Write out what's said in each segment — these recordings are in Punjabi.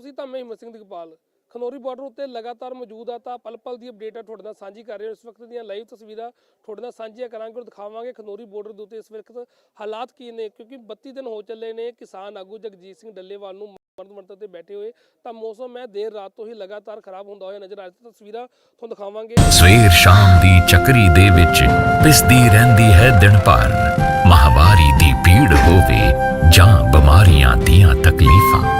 ਤੁਸੀਂ ਤਾਂ ਮੈਂ ਹਿੰਮਤ ਸਿੰਘ ਦਿਗਪਾਲ। ਖਨੌਰੀ ਬਾਰਡਰ ਉੱਤੇ ਲਗਾਤਾਰ ਮੌਜੂਦ ਆ, ਤਾਂ ਪਲ ਪਲ ਦੀ ਅਪਡੇਟ ਆ ਤੁਹਾਡੇ ਨਾਲ ਸਾਂਝੀ ਕਰ ਰਹੇ ਹਾਂ। ਇਸ ਵਕਤ ਦੀਆਂ ਲਾਈਵ ਤਸਵੀਰਾਂ ਤੁਹਾਡੇ ਨਾਲ ਸਾਂਝੀਆਂ ਕਰਾਂਗੇ ਔਰ ਦਿਖਾਵਾਂਗੇ ਖਨੌਰੀ ਬਾਰਡਰ ਦੇ ਉੱਤੇ ਇਸ ਵਕਤ ਹਾਲਾਤ ਕੀ ਨੇ, ਕਿਉਂਕਿ 32 ਦਿਨ ਹੋ ਚੱਲੇ ਨੇ ਕਿਸਾਨ ਆਗੂ ਜਗਜੀਤ ਸਿੰਘ ਡੱਲੇਵਾਲ ਨੂੰ ਮਰਨ ਮੰਤਰ ਤੇ ਬੈਠੇ ਹੋਏ। ਤਾਂ ਮੌਸਮ ਹੈ ਦੇਰ ਰਾਤ ਤੋਂ ਹੀ ਲਗਾਤਾਰ ਖਰਾਬ ਹੁੰਦਾ ਹੋਇਆ ਨਜ਼ਰ ਆ ਰਿਹਾ। ਤਸਵੀਰਾਂ ਤੁਹਾਨੂੰ ਦਿਖਾਵਾਂਗੇ। ਸਵੇਰ ਸ਼ਾਮ ਦੀ ਚੱਕਰੀ ਦੇ ਵਿੱਚ ਪਿਸਦੀ ਰਹਿੰਦੀ ਹੈ ਦਿਨ ਭਰ ਮਹਾਵਾਰੀ ਦੀ ਪੀੜ ਹੋਵੇ ਜਾਂ ਬਿਮਾਰੀਆਂ ਦੀਆਂ ਤਕਲੀਫਾਂ।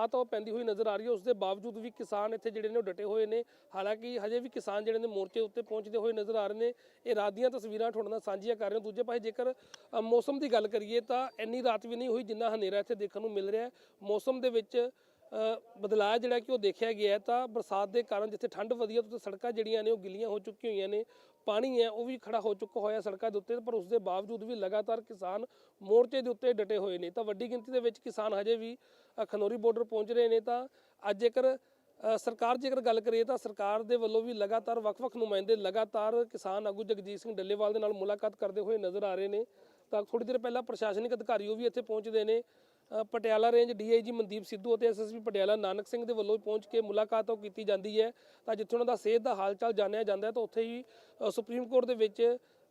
ਬਰਸਾਤ ਉਹ ਪੈਂਦੀ ਹੋਈ ਨਜ਼ਰ ਆ ਰਹੀ ਹੈ। ਉਸ ਦੇ ਬਾਵਜੂਦ ਵੀ ਕਿਸਾਨ ਇੱਥੇ ਜਿਹੜੇ ਨੇ ਉਹ ਡਟੇ ਹੋਏ ਨੇ। ਹਾਲਾਂਕਿ ਹਜੇ ਵੀ ਕਿਸਾਨ ਜਿਹੜੇ ਨੇ ਮੋਰਚੇ ਉੱਤੇ ਪਹੁੰਚਦੇ ਹੋਏ ਨਜ਼ਰ ਆ ਰਹੇ ਨੇ। ਇਹ ਰਾਤ ਦੀਆਂ ਤਸਵੀਰਾਂ ਤੁਹਾਡੇ ਨਾਲ ਸਾਂਝੀਆਂ ਕਰ ਰਹੇ ਹਾਂ। ਦੂਜੇ ਪਾਸੇ ਜੇਕਰ ਮੌਸਮ ਦੀ ਗੱਲ ਕਰੀਏ ਤਾਂ ਇੰਨੀ ਰਾਤ ਵੀ ਨਹੀਂ ਹੋਈ ਜਿੰਨਾ ਹਨੇਰਾ ਇੱਥੇ ਦੇਖਣ ਨੂੰ ਮਿਲ ਰਿਹਾ ਹੈ। ਮੌਸਮ ਦੇ ਵਿੱਚ ਬਦਲਾਅ ਜਿਹੜਾ ਕਿ ਉਹ ਦੇਖਿਆ ਗਿਆ ਹੈ ਤਾਂ ਬਰਸਾਤ ਦੇ ਕਾਰਨ ਜਿੱਥੇ ਠੰਡ ਵਧੀਆ ਹੈ, ਉੱਥੇ ਸੜਕਾਂ ਜਿਹੜੀਆਂ ਨੇ ਉਹ ਗਿੱਲੀਆਂ ਹੋ ਚੁੱਕੀਆਂ ਹੋਈਆਂ ਨੇ। ਪਾਣੀ ਹੈ, ਉਹ ਵੀ ਖੜਾ ਹੋ ਚੁੱਕਾ ਹੋਇਆ ਸੜਕਾਂ ਦੇ ਉੱਤੇ, ਪਰ ਉਸ ਦੇ ਬਾਵਜੂਦ ਵੀ ਲਗਾਤਾਰ ਕਿਸਾਨ ਮੋਰਚੇ ਦੇ ਉੱਤੇ ਡਟੇ ਹੋਏ ਨੇ। ਤਾਂ ਵੱਡੀ ਗਿਣਤੀ ਦੇ ਵਿੱਚ ਕਿਸਾਨ ਹਜੇ ਵੀ ਖਨੌਰੀ ਬਾਰਡਰ ਪਹੁੰਚ ਰਹੇ ਨੇ ਤਾਂ ਅੱਜ ਜੇਕਰ ਅ, ਸਰਕਾਰ ਜੇਕਰ ਗੱਲ ਕਰੀਏ ਤਾਂ ਸਰਕਾਰ ਦੇ ਵੱਲੋਂ ਵੀ ਲਗਾਤਾਰ ਵੱਖ-ਵੱਖ ਨੁਮਾਇੰਦੇ ਲਗਾਤਾਰ ਕਿਸਾਨ ਆਗੂ ਜਗਜੀਤ ਸਿੰਘ ਡੱਲੇਵਾਲ ਦੇ ਨਾਲ ਮੁਲਾਕਾਤ ਕਰਦੇ ਹੋਏ ਨਜ਼ਰ ਆ ਰਹੇ ਨੇ। ਤਾਂ ਥੋੜੀ ਦੇਰ ਪਹਿਲਾਂ ਪ੍ਰਸ਼ਾਸਨਿਕ ਅਧਿਕਾਰੀ ਉਹ ਵੀ ਇੱਥੇ ਪਹੁੰਚਦੇ ਨੇ। ਪਟਿਆਲਾ ਰੇਂਜ ਡੀਆਈਜੀ ਮਨਦੀਪ ਸਿੱਧੂ ਅਤੇ ਐਸਐਸਪੀ ਪਟਿਆਲਾ ਨਾਨਕ ਸਿੰਘ ਦੇ ਵੱਲੋਂ ਵੀ ਪਹੁੰਚ ਕੇ ਮੁਲਾਕਾਤ ਉਹ ਕੀਤੀ ਜਾਂਦੀ ਹੈ। ਤਾਂ ਜਿੱਥੇ ਉਹਨਾਂ ਦਾ ਸਿਹਤ ਦਾ ਹਾਲ-ਚਾਲ ਜਾਣਿਆ ਜਾਂਦਾ ਹੈ ਤਾਂ ਉੱਥੇ ਹੀ ਸੁਪਰੀਮ ਕੋਰਟ ਦੇ ਵਿੱਚ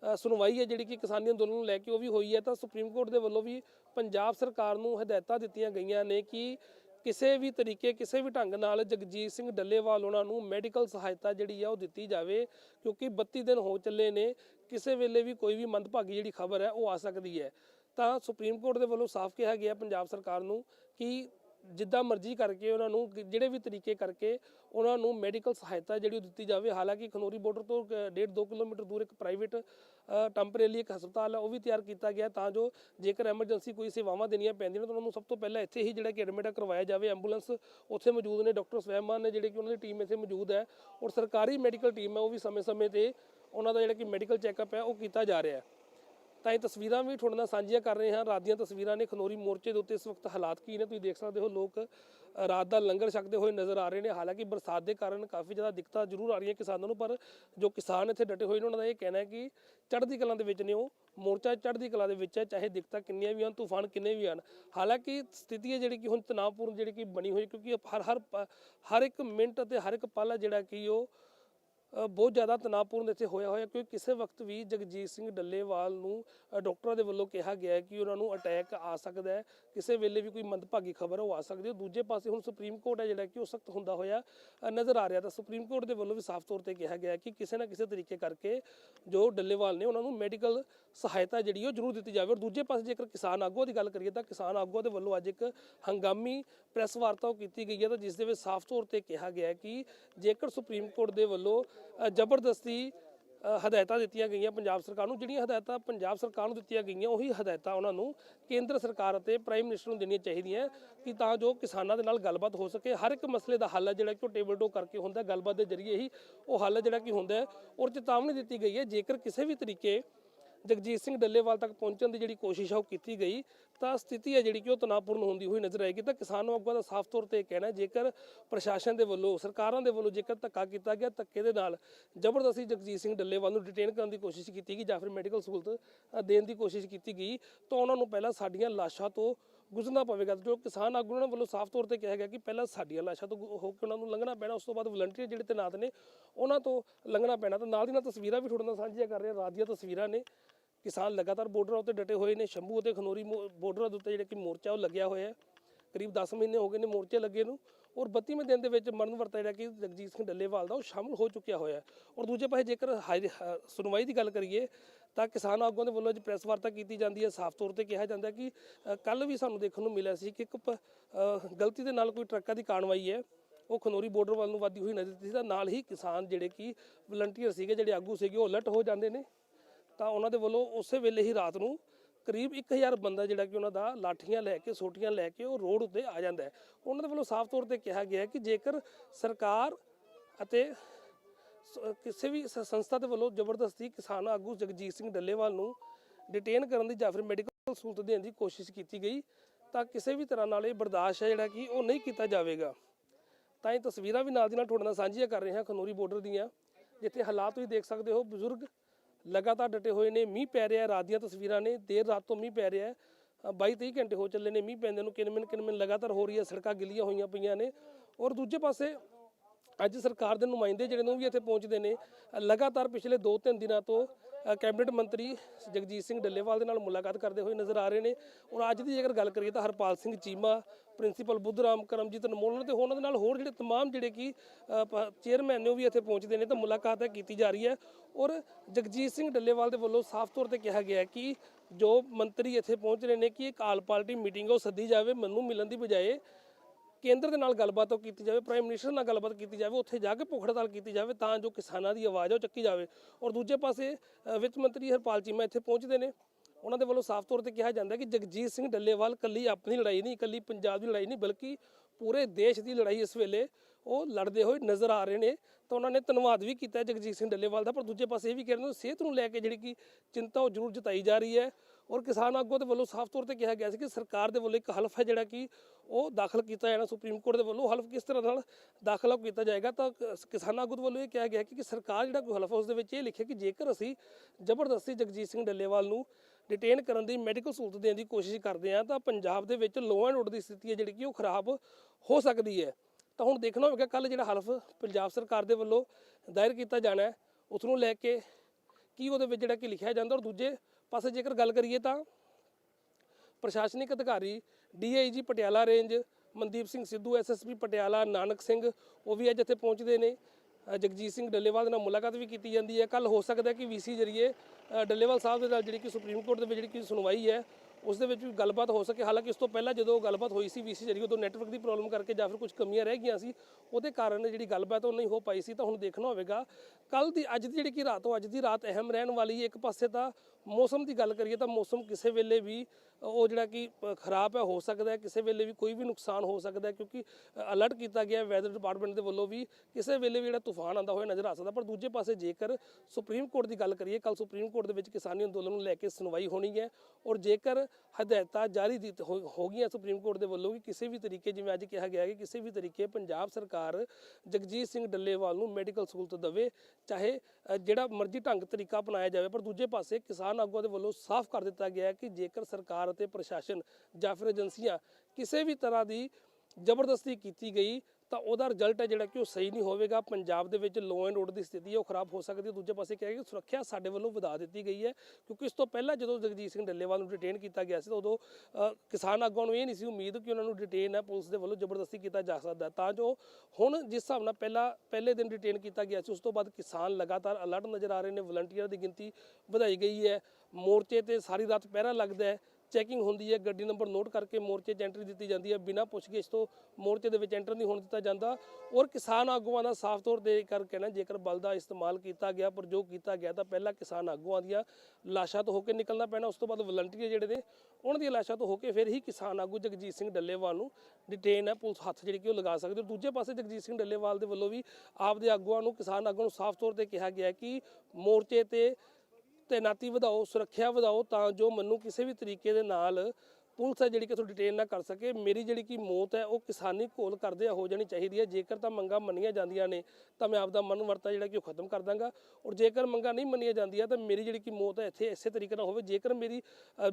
ਸੁਣਵਾਈ ਹੈ ਜਿਹੜੀ ਕਿ ਕਿਸਾਨੀ ਅੰਦੋਲਨ ਨੂੰ ਲੈ ਕੇ ਉਹ ਵੀ ਹੋਈ ਹੈ ਤਾਂ ਸੁਪਰੀਮ ਕੋਰਟ ਦੇ ਵੱਲੋਂ ਵੀ ਪੰਜਾਬ ਸਰਕਾਰ ਨੂੰ ਹਦਾਇਤਾਂ ਦਿੱਤੀਆਂ ਗਈਆਂ ਨੇ ਕਿ ਕਿਸੇ ਵੀ ਤਰੀਕੇ, ਕਿਸੇ ਵੀ ਢੰਗ ਨਾਲ ਜਗਜੀਤ ਸਿੰਘ ਡੱਲੇਵਾਲ ਉਹਨਾਂ ਨੂੰ ਮੈਡੀਕਲ ਸਹਾਇਤਾ ਜਿਹੜੀ ਆ ਉਹ ਦਿੱਤੀ ਜਾਵੇ, ਕਿਉਂਕਿ 32 ਦਿਨ ਹੋ ਚੱਲੇ ਨੇ, ਕਿਸੇ ਵੇਲੇ ਵੀ ਕੋਈ ਵੀ ਮੰਦਭਾਗੀ ਜਿਹੜੀ ਖਬਰ ਹੈ ਉਹ ਆ ਸਕਦੀ ਹੈ। ਤਾਂ ਸੁਪਰੀਮ ਕੋਰਟ ਦੇ ਵੱਲੋਂ ਸਾਫ਼ ਕਿਹਾ ਗਿਆ ਪੰਜਾਬ ਸਰਕਾਰ ਨੂੰ ਕਿ ਜਿੱਦਾਂ ਮਰਜ਼ੀ ਕਰਕੇ ਉਹਨਾਂ ਨੂੰ, ਕਿ ਜਿਹੜੇ ਵੀ ਤਰੀਕੇ ਕਰਕੇ ਉਹਨਾਂ ਨੂੰ ਮੈਡੀਕਲ ਸਹਾਇਤਾ ਜਿਹੜੀ ਉਹ ਦਿੱਤੀ ਜਾਵੇ। ਹਾਲਾਂਕਿ ਖਨੌਰੀ ਬਾਰਡਰ ਤੋਂ 1.5 2 ਕਿਲੋਮੀਟਰ ਦੂਰ ਇੱਕ ਪ੍ਰਾਈਵੇਟ ਟੈਂਪਰੇਰੀ ਇੱਕ ਹਸਪਤਾਲ ਹੈ ਉਹ ਵੀ ਤਿਆਰ ਕੀਤਾ ਗਿਆ ਤਾਂ ਜੋ ਜੇਕਰ ਐਮਰਜੈਂਸੀ ਕੋਈ ਸੇਵਾਵਾਂ ਦੇਣੀਆਂ ਪੈਂਦੀਆਂ ਨੇ, ਤਾਂ ਉਹਨਾਂ ਨੂੰ ਸਭ ਤੋਂ ਪਹਿਲਾਂ ਇੱਥੇ ਹੀ ਜਿਹੜਾ ਕਿ ਐਡਮਿਟ ਕਰਵਾਇਆ ਜਾਵੇ। ਐਂਬੂਲੈਂਸ ਉੱਥੇ ਮੌਜੂਦ ਨੇ ਡਾਕਟਰ ਸਵੈਮਾਨ ਨੇ, ਜਿਹੜੇ ਕਿ ਉਹਨਾਂ ਦੀ ਟੀਮ ਇੱਥੇ ਮੌਜੂਦ ਹੈ ਔਰ ਸਰਕਾਰੀ ਮੈਡੀਕਲ ਟੀਮ ਹੈ, ਉਹ ਵੀ ਸਮੇਂ-ਸਮੇਂ ਤੇ ਉਹਨਾਂ ਦਾ ਜਿਹੜਾ ਕਿ ਮੈਡੀਕਲ ਚੈੱਕਅਪ ਹੈ, ਉਹ ਕੀਤਾ ਜਾ ਰਿਹਾ ਹੈ। ਤਾਂ ਇਹ ਤਸਵੀਰਾਂ ਵੀ ਤੁਹਾਡੇ ਨਾਲ ਸਾਂਝੀਆਂ ਕਰ ਰਹੇ ਹਾਂ। ਰਾਤ ਦੀਆਂ ਤਸਵੀਰਾਂ ਨੇ ਖਨੌਰੀ ਮੋਰਚੇ ਦੇ ਉੱਤੇ ਇਸ ਵਕਤ ਹਾਲਾਤ ਕੀ ਨੇ? ਤੁਸੀਂ ਦੇਖ ਸਕਦੇ ਹੋ, ਲੋਕ ਰਾਤ ਦਾ ਲੰਗਰ ਛਕਦੇ ਹੋਏ ਨਜ਼ਰ ਆ ਰਹੇ ਨੇ। ਹਾਲਾਂਕਿ ਬਰਸਾਤ ਦੇ ਕਾਰਨ ਕਾਫੀ ਜ਼ਿਆਦਾ ਦਿੱਕਤਾਂ ਜ਼ਰੂਰ ਆ ਰਹੀਆਂ ਕਿਸਾਨਾਂ ਨੂੰ, ਪਰ ਜੋ ਕਿਸਾਨ ਇੱਥੇ ਡਟੇ ਹੋਏ ਨੇ, ਉਹਨਾਂ ਦਾ ਇਹ ਕਹਿਣਾ ਹੈ ਕਿ ਚੜ੍ਹਦੀ ਕਲਾਂ ਦੇ ਵਿੱਚ ਨੇ ਉਹ। ਮੋਰਚਾ ਚੜ੍ਹਦੀ ਕਲਾ ਦੇ ਵਿੱਚ ਹੈ, ਚਾਹੇ ਦਿੱਕਤਾਂ ਕਿੰਨੀਆਂ ਵੀ ਹਨ, ਤੂਫਾਨ ਕਿੰਨੇ ਵੀ ਹਨ। ਹਾਲਾਂਕਿ ਸਥਿਤੀ ਹੈ ਜਿਹੜੀ ਕਿ ਹੁਣ ਤਣਾਅਪੂਰਨ ਜਿਹੜੀ ਕਿ ਬਣੀ ਹੋਈ ਕਿਉਂਕਿ ਹਰ ਹਰ ਪ- ਹਰ ਇੱਕ ਮਿੰਟ ਅਤੇ ਹਰ ਇੱਕ ਪਲ ਜਿਹੜਾ ਕਿ ਉਹ ਬਹੁਤ ਜ਼ਿਆਦਾ ਤਣਾਅਪੂਰਨ ਇੱਥੇ ਹੋਇਆ ਹੋਇਆ ਕਿਉਂਕਿ ਕਿਸੇ ਵਕਤ ਵੀ ਜਗਜੀਤ ਸਿੰਘ ਡੱਲੇਵਾਲ ਨੂੰ ਅ, ਡਾਕਟਰਾਂ ਦੇ ਵੱਲੋਂ ਕਿਹਾ ਗਿਆ ਹੈ ਕਿ ਉਹਨਾਂ ਨੂੰ ਅਟੈਕ ਆ ਸਕਦਾ ਹੈ। ਕਿਸੇ ਵੇਲੇ ਵੀ ਕੋਈ ਮੰਦਭਾਗੀ ਖਬਰ ਉਹ ਆ ਸਕਦੀ ਹੈ। ਦੂਜੇ ਪਾਸੇ ਹੁਣ ਸੁਪਰੀਮ ਕੋਰਟ ਹੈ ਜਿਹੜਾ ਕਿ ਉਹ ਸਖਤ ਹੁੰਦਾ ਹੋਇਆ ਨਜ਼ਰ ਆ ਰਿਹਾ। ਤਾਂ ਸੁਪਰੀਮ ਕੋਰਟ ਦੇ ਵੱਲੋਂ ਵੀ ਸਾਫ਼ ਤੌਰ ਤੇ ਕਿਹਾ ਗਿਆ ਕਿ ਕਿਸੇ ਨਾ ਕਿਸੇ ਤਰੀਕੇ ਕਰਕੇ ਜੋ ਡੱਲੇਵਾਲ ਨੇ ਉਹਨਾਂ ਨੂੰ ਮੈਡੀਕਲ ਸਹਾਇਤਾ ਜਿਹੜੀ ਉਹ ਜ਼ਰੂਰ ਦਿੱਤੀ ਜਾਵੇ। ਔਰ ਦੂਜੇ ਪਾਸੇ ਜੇਕਰ ਕਿਸਾਨ ਆਗੂਆਂ ਦੀ ਗੱਲ ਕਰੀਏ ਤਾਂ ਕਿਸਾਨ ਆਗੂਆਂ ਦੇ ਵੱਲੋਂ ਅੱਜ ਇੱਕ ਹੰਗਾਮੀ ਪ੍ਰੈਸ ਵਾਰਤਾ ਉਹ ਕੀਤੀ ਗਈ ਹੈ ਤਾਂ ਜਿਸ ਦੇ ਵਿੱਚ ਸਾਫ਼ ਤੌਰ ਤੇ ਕਿਹਾ ਗਿਆ ਕਿ ਜੇਕਰ ਸੁਪਰੀਮ ਕੋਰਟ ਦੇ ਵੱਲੋਂ ਜ਼ਬਰਦਸਤੀ ਹਦਾਇਤਾਂ ਦਿੱਤੀਆਂ ਗਈਆਂ ਪੰਜਾਬ ਸਰਕਾਰ ਨੂੰ, ਜਿਹੜੀਆਂ ਹਦਾਇਤਾਂ ਪੰਜਾਬ ਸਰਕਾਰ ਨੂੰ ਦਿੱਤੀਆਂ ਗਈਆਂ, ਉਹੀ ਹਦਾਇਤਾਂ ਉਹਨਾਂ ਨੂੰ ਕੇਂਦਰ ਸਰਕਾਰ ਅਤੇ ਪ੍ਰਾਈਮ ਮਿਨਿਸਟਰ ਨੂੰ ਦੇਣੀਆਂ ਚਾਹੀਦੀਆਂ ਕਿ ਤਾਂ ਜੋ ਕਿਸਾਨਾਂ ਦੇ ਨਾਲ ਗੱਲਬਾਤ ਹੋ ਸਕੇ। ਹਰ ਇੱਕ ਮਸਲੇ ਦਾ ਹੱਲ ਹੈ ਜਿਹੜਾ ਕਿ ਉਹ ਟੇਬਲ ਟੋ ਕਰਕੇ ਹੁੰਦਾ ਗੱਲਬਾਤ ਦੇ ਜ਼ਰੀਏ ਹੀ ਉਹ ਹੱਲ ਜਿਹੜਾ ਕਿ ਹੁੰਦਾ ਔਰ ਚੇਤਾਵਨੀ ਦਿੱਤੀ ਗਈ ਹੈ, ਜੇਕਰ ਕਿਸੇ ਵੀ ਤਰੀਕੇ ਜਗਜੀਤ ਸਿੰਘ ਡੱਲੇਵਾਲ ਤੱਕ ਪਹੁੰਚਣ ਦੀ ਜਿਹੜੀ ਕੋਸ਼ਿਸ਼ ਆ ਉਹ ਕੀਤੀ ਗਈ, ਤਾਂ ਸਥਿਤੀ ਹੈ ਜਿਹੜੀ ਕਿ ਉਹ ਤਣਾਅਪੂਰਨ ਹੁੰਦੀ ਹੋਈ ਨਜ਼ਰ ਆਏਗੀ। ਤਾਂ ਕਿਸਾਨ ਆਗੂਆਂ ਦਾ ਸਾਫ਼ ਤੌਰ ਤੇ ਇਹ ਕਹਿਣਾ ਜੇਕਰ ਪ੍ਰਸ਼ਾਸਨ ਦੇ ਵੱਲੋਂ, ਸਰਕਾਰਾਂ ਦੇ ਵੱਲੋਂ ਜੇਕਰ ਧੱਕਾ ਕੀਤਾ ਗਿਆ, ਧੱਕੇ ਦੇ ਨਾਲ ਜ਼ਬਰਦਸਤੀ ਜਗਜੀਤ ਸਿੰਘ ਡੱਲੇਵਾਲ ਨੂੰ ਡਿਟੇਨ ਕਰਨ ਦੀ ਕੋਸ਼ਿਸ਼ ਕੀਤੀ ਗਈ ਜਾਂ ਫਿਰ ਮੈਡੀਕਲ ਸਹੂਲਤ ਦੇਣ ਦੀ ਕੋਸ਼ਿਸ਼ ਕੀਤੀ ਗਈ, ਤਾਂ ਉਹਨਾਂ ਨੂੰ ਪਹਿਲਾਂ ਸਾਡੀਆਂ ਲਾਸ਼ਾਂ ਤੋਂ ਗੁਜ਼ਰਨਾ ਪਵੇਗਾ। ਜੋ ਕਿਸਾਨ ਆਗੂ ਉਹਨਾਂ ਵੱਲੋਂ ਸਾਫ਼ ਤੌਰ ਤੇ ਕਿਹਾ ਗਿਆ ਕਿ ਪਹਿਲਾਂ ਸਾਡੀਆਂ ਲਾਸ਼ਾਂ ਤੋਂ ਹੋ ਕੇ ਉਹਨਾਂ ਨੂੰ ਲੰਘਣਾ ਪੈਣਾ, ਉਸ ਤੋਂ ਬਾਅਦ ਵਲੰਟੀਅਰ ਜਿਹੜੇ ਤੈਨਾਤ ਨੇ, ਉਹਨਾਂ ਤੋਂ ਲੰਘਣਾ ਪੈਣਾ। ਤਾਂ ਨਾਲ ਦੀ ਨਾਲ ਤਸਵੀਰਾਂ ਵੀ ਤੁਹਾਡੇ ਨਾਲ ਸਾਂਝੀਆਂ ਕਰ ਰਹੇ ਹਾਂ ਰਾਤ ਦੀਆਂ ਤਸਵੀਰਾਂ ਨੇ। ਕਿਸਾਨ ਲਗਾਤਾਰ ਬਾਰਡਰਾਂ ਉੱਤੇ ਡਟੇ ਹੋਏ ਨੇ, ਸ਼ੰਭੂ ਅਤੇ ਖਨੌਰੀ ਬਾਰਡਰਾਂ ਦੇ ਉੱਤੇ ਜਿਹੜੇ ਕਿ ਮੋਰਚਾ ਉਹ ਲੱਗਿਆ ਹੋਇਆ ਹੈ। ਕਰੀਬ 10 ਮਹੀਨੇ ਹੋ ਗਏ ਨੇ ਮੋਰਚੇ ਲੱਗੇ ਨੂੰ। ਔਰ 32ਵੇਂ ਦਿਨ ਦੇ ਵਿੱਚ ਮਰਨ ਵਰਤਾ ਜਿਹੜਾ ਕਿ ਜਗਜੀਤ ਸਿੰਘ ਡੱਲੇਵਾਲ ਦਾ ਉਹ ਸ਼ਾਮਲ ਹੋ ਚੁੱਕਿਆ ਹੋਇਆ ਔਰ ਦੂਜੇ ਪਾਸੇ ਜੇਕਰ ਹਾਈ- ਹ- ਸੁਣਵਾਈ ਦੀ ਗੱਲ ਕਰੀਏ, ਤਾਂ ਕਿਸਾਨ ਆਗੂਆਂ ਦੇ ਵੱਲੋਂ ਅੱਜ ਪ੍ਰੈਸ ਵਾਰਤਾ ਕੀਤੀ ਜਾਂਦੀ ਹੈ। ਸਾਫ਼ ਤੌਰ ਤੇ ਕਿਹਾ ਜਾਂਦਾ ਕਿ ਕੱਲ ਵੀ ਸਾਨੂੰ ਦੇਖਣ ਨੂੰ ਮਿਲਿਆ ਸੀ ਕਿ ਇੱਕ ਪ- ਗਲਤੀ ਦੇ ਨਾਲ ਕੋਈ ਟਰੱਕਾਂ ਦੀ ਕਾਰਵਾਈ ਹੈ। ਉਹ ਖਨੌਰੀ ਬਾਰਡਰ ਵੱਲ ਨੂੰ ਵੱਧਦੀ ਹੋਈ ਨਜ਼ਰ ਦਿੱਤੀ ਤਾਂ ਨਾਲ ਹੀ ਕਿਸਾਨ ਜਿਹੜੇ ਕਿ ਵਲੰਟੀਅਰ ਸੀਗੇ, ਜਿਹੜੇ ਆਗੂ ਸੀਗੇ, ਉਹ ਅਲਰਟ ਹੋ ਜਾਂਦੇ ਨੇ। ਤਾਂ ਉਹਨਾਂ ਦੇ ਵੱਲੋਂ ਉਸੇ ਵੇਲੇ ਹੀ ਰਾਤ ਨੂੰ ਕਰੀਬ 1000 ਬੰਦਾ ਜਿਹੜਾ ਕਿ ਉਹਨਾਂ ਦਾ ਲਾਠੀਆਂ ਲੈ ਕੇ, ਸੋਟੀਆਂ ਲੈ ਕੇ ਉਹ ਰੋਡ ਉੱਤੇ ਆ ਜਾਂਦਾ ਹੈ। ਉਹਨਾਂ ਦੇ ਵੱਲੋਂ ਸਾਫ਼ ਤੌਰ ਤੇ ਕਿਹਾ ਗਿਆ ਹੈ ਕਿ ਜੇਕਰ ਸਰਕਾਰ ਅਤੇ ਕਿਸੇ ਵੀ ਸੰਸਥਾ ਦੇ ਵੱਲੋਂ ਜ਼ਬਰਦਸਤੀ ਕਿਸਾਨ ਆਗੂ ਜਗਜੀਤ ਸਿੰਘ ਡੱਲੇਵਾਲ ਨੂੰ ਡਿਟੇਨ ਕਰਨ ਦੀ ਜਾਂ ਫਿਰ ਮੈਡੀਕਲ ਸਹੂਲਤ ਦੇਣ ਦੀ ਕੋਸ਼ਿਸ਼ ਕੀਤੀ ਗਈ, ਤਾਂ ਕਿਸੇ ਵੀ ਤਰ੍ਹਾਂ ਨਾਲ ਇਹ ਬਰਦਾਸ਼ਤ ਹੈ ਜਿਹੜਾ ਕਿ ਉਹ ਨਹੀਂ ਕੀਤਾ ਜਾਵੇਗਾ। ਤਾਂ ਇਹ ਤਸਵੀਰਾਂ ਵੀ ਨਾਲ ਦੀ ਨਾਲ ਤੁਹਾਡੇ ਨਾਲ ਸਾਂਝੀਆਂ ਕਰ ਰਹੇ ਹਾਂ ਖਨੌਰੀ ਬਾਰਡਰ ਦੀਆਂ, ਜਿੱਥੇ ਹਾਲਾਤ ਤੁਸੀਂ ਦੇਖ ਸਕਦੇ ਹੋ ਬਜ਼ੁਰਗ ਲਗਾਤਾਰ ਡਟੇ ਹੋਏ ਨੇ ਮੀਂਹ ਪੈ ਰਿਹਾ ਰਾਤ ਦੀਆਂ ਤਸਵੀਰਾਂ ਨੇ ਦੇਰ ਰਾਤ ਤੋਂ ਮੀਂਹ ਪੈ ਰਿਹਾ ਹੈ। ਅ, 22 23 ਘੰਟੇ ਹੋ ਚੱਲੇ ਨੇ ਮੀਂਹ ਪੈਂਦੇ ਨੂੰ ਕਿੰਨੇ ਮਿੰਟ ਕਿੰਨੇ ਮਿੰਟ ਲਗਾਤਾਰ ਹੋ ਰਹੀ ਹੈ ਸੜਕਾਂ ਗਿੱਲੀਆਂ ਹੋਈਆਂ ਪਈਆਂ ਨੇ। ਔਰ ਦੂਜੇ ਪਾਸੇ ਅੱਜ ਸਰਕਾਰ ਦੇ ਨੁਮਾਇੰਦੇ ਜਿਹੜੇ ਨੇ ਉਹ ਵੀ ਇੱਥੇ ਪਹੁੰਚਦੇ ਨੇ। ਲਗਾਤਾਰ ਪਿਛਲੇ 2-3 ਦਿਨਾਂ ਤੋਂ ਕੈਬਨਿਟ ਮੰਤਰੀ ਜਗਜੀਤ ਸਿੰਘ ਡੱਲੇਵਾਲ ਦੇ ਨਾਲ ਮੁਲਾਕਾਤ ਕਰਦੇ ਹੋਏ ਨਜ਼ਰ ਆ ਰਹੇ ਨੇ ਔਰ ਅੱਜ ਦੀ ਜੇਕਰ ਗੱਲ ਕਰੀਏ ਤਾਂ ਹਰਪਾਲ ਸਿੰਘ ਚੀਮਾ ਪ੍ਰਿੰਸੀਪਲ ਬੁੱਧਰਾਮ ਕਰਮਜੀਤ ਅਨਮੋਲ ਤੇ ਉਹਨਾਂ ਦੇ ਨਾਲ ਹੋਰ ਜਿਹੜੇ तमाम ਜਿਹੜੇ ਕਿ ਚੇਅਰਮੈਨ ਨੇ ਉਹ ਵੀ ਇੱਥੇ ਪਹੁੰਚਦੇ ਨੇ ਤਾਂ ਮੁਲਾਕਾਤ ਹੈ ਕੀਤੀ ਜਾ ਰਹੀ ਹੈ ਔਰ ਜਗਜੀਤ ਸਿੰਘ ਡੱਲੇਵਾਲ ਦੇ ਵੱਲੋਂ ਸਾਫ਼ ਤੌਰ ਤੇ ਕਿਹਾ ਗਿਆ ਹੈ ਕਿ ਜੋ ਮੰਤਰੀ ਇੱਥੇ ਪਹੁੰਚ ਰਹੇ ਨੇ ਕਿ ਇੱਕ ਆਲ ਪਾਰਟੀ ਮੀਟਿੰਗ ਉਹ ਸੱਦੀ ਜਾਵੇ ਮੈਨੂੰ ਮਿਲਣ ਦੀ ਬਜਾਏ ਕੇਂਦਰ ਦੇ ਨਾਲ ਗੱਲਬਾਤ ਉਹ ਕੀਤੀ ਜਾਵੇ ਪ੍ਰਾਈਮ ਮਿਨਿਸਟਰ ਨਾਲ ਗੱਲਬਾਤ ਕੀਤੀ ਜਾਵੇ, ਉੱਥੇ ਜਾ ਕੇ ਭੁੱਖ ਹੜਤਾਲ ਕੀਤੀ ਜਾਵੇ ਤਾਂ ਜੋ ਕਿਸਾਨਾਂ ਦੀ ਆਵਾਜ਼ ਆ ਉਹ ਚੱਕੀ ਜਾਵੇ। ਔਰ ਦੂਜੇ ਪਾਸੇ ਵਿੱਤ ਮੰਤਰੀ ਹਰਪਾਲ ਚੀਮਾ ਇੱਥੇ ਪਹੁੰਚਦੇ ਨੇ। ਉਹਨਾਂ ਦੇ ਵੱਲੋਂ ਸਾਫ਼ ਤੌਰ ਤੇ ਕਿਹਾ ਜਾਂਦਾ ਕਿ ਜਗਜੀਤ ਸਿੰਘ ਡੱਲੇਵਾਲ ਕੱਲੀ ਆਪਣੀ ਲੜਾਈ ਨਹੀਂ, ਕੱਲੀ ਪੰਜਾਬ ਦੀ ਲੜਾਈ ਨਹੀਂ, ਬਲਕਿ ਪੂਰੇ ਦੇਸ਼ ਦੀ ਲੜਾਈ ਇਸ ਵੇਲੇ ਉਹ ਲੜਦੇ ਹੋਏ ਨਜ਼ਰ ਆ ਰਹੇ ਨੇ, ਤਾਂ ਉਹਨਾਂ ਨੇ ਧੰਨਵਾਦ ਵੀ ਕੀਤਾ ਜਗਜੀਤ ਸਿੰਘ ਡੱਲੇਵਾਲ ਦਾ। ਪਰ ਦੂਜੇ ਪਾਸੇ ਇਹ ਵੀ ਕਹਿ ਰਹੇ ਨੇ, ਸਿਹਤ ਨੂੰ ਲੈ ਕੇ ਜਿਹੜੀ ਕਿ ਚਿੰਤਾ ਉਹ ਜ਼ਰੂਰ ਜਤਾਈ ਜਾ ਰਹੀ ਹੈ। ਔਰ ਕਿਸਾਨ ਆਗੂਆਂ ਦੇ ਵੱਲੋਂ ਸਾਫ਼ ਤੌਰ ਤੇ ਕਿਹਾ ਗਿਆ ਸੀ ਕਿ ਸਰਕਾਰ ਦੇ ਵੱਲੋਂ ਇੱਕ ਹਲਫ ਹੈ ਜਿਹੜਾ ਕਿ ਉਹ ਦਾਖਲ ਕੀਤਾ ਜਾਣਾ, ਸੁਪਰੀਮ ਕੋਰਟ ਦੇ ਵੱਲੋਂ ਹਲਫ ਕਿਸ ਤਰ੍ਹਾਂ ਨਾਲ ਦਾਖਲ ਉਹ ਕੀਤਾ ਜਾਏਗਾ? ਤਾਂ ਕਿਸਾਨ ਆਗੂ ਦੇ ਵੱਲੋਂ ਇਹ ਕਿਹਾ ਗਿਆ ਕਿ ਸਰਕਾਰ ਜਿਹੜਾ ਕੋਈ ਹਲਫ ਉਸ ਦੇ ਵਿੱਚ ਇਹ ਲਿਖਿਆ ਕਿ ਜੇਕਰ ਅਸੀਂ ਜ਼ਬਰਦਸਤੀ ਜਗਜੀਤ ਸਿੰਘ ਡੱਲੇਵਾਲ ਨੂੰ ਡਿਟੇਨ ਕਰਨ ਦੀ ਮੈਡੀਕਲ ਸਹੂਲਤ ਦੇਣ ਦੀ ਕੋਸ਼ਿਸ਼ ਕਰਦੇ ਹਾਂ, ਤਾਂ ਪੰਜਾਬ ਦੇ ਵਿੱਚ ਲੋਅ ਐਂਡ ਆਰਡਰ ਦੀ ਸਥਿਤੀ ਹੈ ਜਿਹੜੀ ਕਿ ਉਹ ਖਰਾਬ ਹੋ ਸਕਦੀ ਹੈ। ਤਾਂ ਹੁਣ ਦੇਖਣਾ ਹੋਵੇਗਾ ਕੱਲ ਜਿਹੜਾ ਹਲਫ ਪੰਜਾਬ ਸਰਕਾਰ ਦੇ ਵੱਲੋਂ ਦਾਇਰ ਕੀਤਾ ਜਾਣਾ ਹੈ ਉਸ ਨੂੰ ਲੈ ਕੇ ਕੀ ਉਹਦੇ ਵਿੱਚ ਜਿਹੜਾ ਕਿ ਲਿਖਿਆ ਜਾਂਦਾ ਔਰ ਦੂਜੇ ਪਾਸੇ ਜੇਕਰ ਗੱਲ ਕਰੀਏ ਤਾਂ ਪ੍ਰਸ਼ਾਸਨਿਕ ਅਧਿਕਾਰੀ DIG Patiala range, Mandeep Singh Sidhu SSP Patiala, Nanak Singh, ਉਹ ਵੀ ਅੱਜ ਇੱਥੇ ਪਹੁੰਚਦੇ ਨੇ। ਜਗਜੀਤ ਸਿੰਘ ਡੱਲੇਵਾਲ ਦੇ ਨਾਲ ਮੁਲਾਕਾਤ ਵੀ ਕੀਤੀ ਜਾਂਦੀ ਹੈ। ਕੱਲ ਹੋ ਸਕਦਾ ਹੈ ਕਿ ਵੀਸੀ ਜਰੀਏ ਡੱਲੇਵਾਲ ਸਾਹਿਬ ਦੇ ਨਾਲ ਜਿਹੜੀ ਕਿ ਸੁਪਰੀਮ ਕੋਰਟ ਦੇ ਵਿੱਚ ਜਿਹੜੀ ਕਿ ਸੁਣਵਾਈ ਹੈ ਉਸ ਦੇ ਵਿੱਚ ਵੀ ਗੱਲਬਾਤ ਹੋ ਸਕੇ। ਹਾਲਾਂਕਿ ਇਸ ਤੋਂ ਪਹਿਲਾਂ ਜਦੋਂ ਗੱਲਬਾਤ ਹੋਈ ਸੀ ਵੀਸੀ ਜਰੀਏ ਉਦੋਂ ਨੈਟਵਰਕ ਦੀ ਪ੍ਰੋਬਲਮ ਕਰਕੇ ਜਾਂ ਫਿਰ ਕੁਝ ਕਮੀਆਂ ਰਹਿ ਗਈਆਂ ਸੀ, ਉਹਦੇ ਕਾਰਨ ਜਿਹੜੀ ਗੱਲਬਾਤ ਉਹ ਨਹੀਂ ਹੋ ਪਾਈ ਸੀ ਤਾਂ ਹੁਣ ਦੇਖਣਾ ਹੋਵੇਗਾ। ਕੱਲ ਦੀ ਅੱਜ ਦੀ ਜਿਹੜੀ ਕਿ ਰਾਤ ਉਹ ਅੱਜ ਦੀ ਰਾਤ ਅਹਿਮ ਰਹਿਣ ਵਾਲੀ ਹੈ ਇੱਕ ਪਾਸੇ ਤਾਂ ਮੌਸਮ ਦੀ ਗੱਲ ਕਰੀਏ ਤਾਂ ਮੌਸਮ ਕਿਸੇ ਵੇਲੇ ਵੀ ਉਹ ਜਿਹੜਾ ਕਿ ਖਰਾਬ ਹੈ, ਹੋ ਸਕਦਾ ਹੈ, ਕਿਸੇ ਵੇਲੇ ਵੀ ਕੋਈ ਵੀ ਨੁਕਸਾਨ ਹੋ ਸਕਦਾ ਹੈ, ਕਿਉਂਕਿ ਅਲਰਟ ਕੀਤਾ ਗਿਆ ਵੈਦਰ ਡਿਪਾਰਟਮੈਂਟ ਦੇ ਵੱਲੋਂ ਵੀ ਕਿਸੇ ਵੇਲੇ ਵੀ ਜਿਹੜਾ ਤੂਫਾਨ ਆਂਦਾ ਹੋਇਆ ਨਜ਼ਰ ਆ ਸਕਦਾ, ਪਰ ਦੂਜੇ ਪਾਸੇ ਜੇਕਰ ਸੁਪਰੀਮ ਕੋਰਟ ਦੀ ਗੱਲ ਕਰੀਏ ਕੱਲ ਸੁਪਰੀਮ ਕੋਰਟ ਦੇ ਵਿੱਚ ਕਿਸਾਨੀ ਅੰਦੋਲਨ ਨੂੰ ਲੈ ਕੇ ਸੁਣਵਾਈ ਹੋਣੀ ਹੈ ਔਰ ਜੇਕਰ ਹਦਾਇਤਾਂ ਜਾਰੀ ਦਿੱਤ ਹੋ ਹੋ ਗਈਆਂ ਸੁਪਰੀਮ ਕੋਰਟ ਦੇ ਵੱਲੋਂ ਕਿ ਕਿਸੇ ਵੀ ਤਰੀਕੇ, ਜਿਵੇਂ ਅੱਜ ਕਿਹਾ ਗਿਆ ਕਿ ਕਿਸੇ ਵੀ ਤਰੀਕੇ ਪੰਜਾਬ ਸਰਕਾਰ ਜਗਜੀਤ ਸਿੰਘ ਡੱਲੇਵਾਲ ਨੂੰ ਮੈਡੀਕਲ ਸਹੂਲਤ ਦੇਵੇ, ਚਾਹੇ ਜਿਹੜਾ ਮਰਜ਼ੀ ਢੰਗ ਤਰੀਕਾ ਅਪਣਾਇਆ ਜਾਵੇ, ਪਰ ਦੂਜੇ ਪਾਸੇ ਕਿਸਾਨ ਆਗੂਆਂ ਦੇ ਵੱਲੋਂ ਸਾਫ਼ ਕਰ ਦਿੱਤਾ ਗਿਆ ਕਿ ਜੇਕਰ ਸਰਕਾਰ ਅਤੇ ਪ੍ਰਸ਼ਾਸਨ ਜਾਂ ਫਿਰ ਏਜੰਸੀਆਂ ਕਿਸੇ ਵੀ ਤਰ੍ਹਾਂ ਦੀ ਜ਼ਬਰਦਸਤੀ ਕੀਤੀ ਗਈ, ਤਾਂ ਉਹਦਾ ਰਿਜ਼ਲਟ ਹੈ ਜਿਹੜਾ ਕਿ ਉਹ ਸਹੀ ਨਹੀਂ ਹੋਵੇਗਾ। ਪੰਜਾਬ ਦੇ ਵਿੱਚ ਲੋ ਐਂਡ ਆਰਡਰ ਦੀ ਸਥਿਤੀ ਹੈ, ਉਹ ਖਰਾਬ ਹੋ ਸਕਦੀ ਹੈ। ਦੂਜੇ ਪਾਸੇ ਕਿਹਾ ਕਿ ਸੁਰੱਖਿਆ ਸਾਡੇ ਵੱਲੋਂ ਵਧਾ ਦਿੱਤੀ ਗਈ ਹੈ, ਕਿਉਂਕਿ ਇਸ ਤੋਂ ਪਹਿਲਾਂ ਜਦੋਂ ਜਗਜੀਤ ਸਿੰਘ ਡੱਲੇਵਾਲ ਨੂੰ ਡਿਟੇਨ ਕੀਤਾ ਗਿਆ ਸੀ, ਤਾਂ ਉਦੋਂ ਕਿਸਾਨ ਆਗੂਆਂ ਨੂੰ ਇਹ ਨਹੀਂ ਸੀ ਉਮੀਦ ਕਿ ਉਹਨਾਂ ਨੂੰ ਡਿਟੇਨ ਹੈ, ਪੁਲਿਸ ਦੇ ਵੱਲੋਂ ਜ਼ਬਰਦਸਤੀ ਕੀਤਾ ਜਾ ਸਕਦਾ ਤਾਂ ਜੋ ਹੁਣ ਜਿਸ ਹਿਸਾਬ ਨਾਲ ਪਹਿਲਾ, ਪਹਿਲੇ ਦਿਨ ਡਿਟੇਨ ਕੀਤਾ ਗਿਆ ਸੀ, ਉਸ ਤੋਂ ਬਾਅਦ ਕਿਸਾਨ ਲਗਾਤਾਰ ਅਲਰਟ ਨਜ਼ਰ ਆ ਰਹੇ ਨੇ ਵਲੰਟੀਅਰ ਦੀ ਗਿਣਤੀ ਵਧਾਈ ਗਈ ਹੈ, ਮੋਰਚੇ ਤੇ ਸਾਰੀ ਰਾਤ ਪਹਿਰਾ ਲੱਗਦਾ ਹੈ ਚੈਕਿੰਗ ਹੁੰਦੀ ਹੈ, ਗੱਡੀ ਨੰਬਰ ਨੋਟ ਕਰਕੇ ਮੋਰਚੇ 'ਚ ਐਂਟਰੀ ਦਿੱਤੀ ਜਾਂਦੀ ਹੈ, ਬਿਨਾਂ ਪੁੱਛਗਿੱਛ ਤੋਂ ਮੋਰਚੇ ਦੇ ਵਿੱਚ ਐਂਟਰ ਨਹੀਂ ਹੋਣ ਦਿੱਤਾ ਜਾਂਦਾ। ਔਰ ਕਿਸਾਨ ਆਗੂਆਂ ਦਾ ਸਾਫ਼ ਤੌਰ ਤੇ ਕਰ ਕਹਿਣਾ, ਜੇਕਰ ਬਲ ਦਾ ਇਸਤੇਮਾਲ ਕੀਤਾ ਗਿਆ ਪਰ ਜੋ ਕੀਤਾ ਗਿਆ, ਤਾਂ ਪਹਿਲਾਂ ਕਿਸਾਨ ਆਗੂਆਂ ਦੀਆਂ ਲਾਸ਼ਾਂ ਤੋਂ ਹੋ ਕੇ ਨਿਕਲਣਾ ਪੈਣਾ, ਉਸ ਤੋਂ ਬਾਅਦ ਵਲੰਟੀਅਰ ਜਿਹੜੇ ਨੇ, ਉਹਨਾਂ ਦੀਆਂ ਲਾਸ਼ਾਂ ਤੋਂ ਹੋ ਕੇ ਫਿਰ ਹੀ ਕਿਸਾਨ ਆਗੂ ਜਗਜੀਤ ਸਿੰਘ ਡੱਲੇਵਾਲ ਨੂੰ ਡਿਟੇਨ ਹੈ, ਪੁਲਿਸ ਹੱਥ ਜਿਹੜੀ ਕਿ ਉਹ ਲਗਾ ਸਕਦੇ ਔਰ ਦੂਜੇ ਪਾਸੇ ਜਗਜੀਤ ਸਿੰਘ ਡੱਲੇਵਾਲ ਦੇ ਵੱਲੋਂ ਵੀ ਆਪਦੇ ਆਗੂਆਂ ਨੂੰ, ਕਿਸਾਨ ਆਗੂਆਂ ਨੂੰ ਸਾਫ਼ ਤੌਰ ਤੇ ਕਿਹਾ ਗਿਆ ਕਿ ਮੋਰਚੇ ਤੇ ਤੈਨਾਤੀ ਵਧਾਓ ਸੁਰੱਖਿਆ ਵਧਾਓ ਤਾਂ ਜੋ ਮੈਨੂੰ ਕਿਸੇ ਵੀ ਤਰੀਕੇ ਦੇ ਨਾਲ ਪੁਲਿਸ ਹੈ ਜਿਹੜੀ ਕਿ ਤੁਹਾਨੂੰ ਡਿਟੇਨ ਨਾ ਕਰ ਸਕੇ ਮੇਰੀ ਜਿਹੜੀ ਕਿ ਮੌਤ ਹੈ ਉਹ ਕਿਸਾਨੀ ਘੋਲ ਕਰਦੇ ਹੋ ਜਾਣੀ ਚਾਹੀਦੀ ਹੈ। ਜੇਕਰ ਤਾਂ ਮੰਗਾਂ ਮੰਨੀਆਂ ਜਾਂਦੀਆਂ ਨੇ ਤਾਂ ਮੈਂ ਆਪਦਾ ਮਨ ਵਰਤਾ ਜਿਹੜਾ ਕਿ ਉਹ ਖਤਮ ਕਰ ਦਾਂਗਾ। ਔਰ ਜੇਕਰ ਮੰਗਾਂ ਨਹੀਂ ਮੰਨੀਆਂ ਜਾਂਦੀਆਂ ਤਾਂ ਮੇਰੀ ਜਿਹੜੀ ਕਿ ਮੌਤ ਹੈ ਇੱਥੇ ਇਸੇ ਤਰੀਕੇ ਨਾਲ ਹੋਵੇ। ਜੇਕਰ ਮੇਰੀ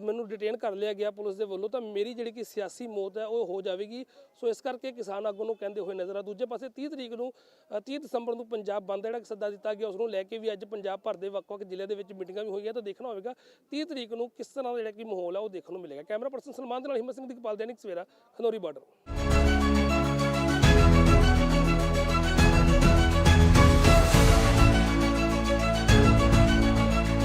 ਮੈਨੂੰ ਡਿਟੇਨ ਕਰ ਲਿਆ ਗਿਆ ਪੁਲਿਸ ਦੇ ਵੱਲੋਂ ਤਾਂ ਮੇਰੀ ਜਿਹੜੀ ਕਿ ਸਿਆਸੀ ਮੌਤ ਹੈ ਉਹ ਹੋ ਜਾਵੇਗੀ। ਸੋ ਇਸ ਕਰਕੇ ਕਿਸਾਨ ਆਗੂ ਨੂੰ ਕਹਿੰਦੇ ਹੋਏ ਨਜ਼ਰ ਆ ਦੂਜੇ ਪਾਸੇ 30 ਤਰੀਕ ਨੂੰ ਅ, 30 ਦਸੰਬਰ ਨੂੰ ਪੰਜਾਬ ਬੰਦ ਦਾ ਜਿਹੜਾ ਸੱਦਾ ਦਿੱਤਾ ਗਿਆ ਉਸ ਨੂੰ ਲੈ ਕੇ ਵੀ ਅੱਜ ਪੰਜਾਬ ਭਰ ਦੇ ਵੱਖ-ਵੱਖ ਜ਼ਿਲ੍ਹਿਆਂ ਦੇ ਵਿੱਚ ਮੀਟਿੰਗਾਂ ਵੀ ਹੋਈਆਂ ਤਾਂ ਦੇਖਣਾ ਹੋਵੇਗਾ 30 ਤਰੀਕ ਨੂੰ ਕਿਸ ਤਰ੍ਹਾਂ ਦਾ ਜਿਹੜਾ ਕਿ ਮਾਹੌਲ ਹੈ ਉਹ ਦੇਖਣ ਨੂੰ ਮਿਲੇਗਾ। ਕੈਮਰਾ ਪਰਸਨ ਸਲਮਾਨ ਦੇ ਨਾਲ ਹਿੰਮਤ ਸਿੰਘ ਦੀ ਕਪਾਲ ਦੈਨਿਕ ਸਵੇਰਾ ਖਨੌਰੀ ਬਾਰਡਰ।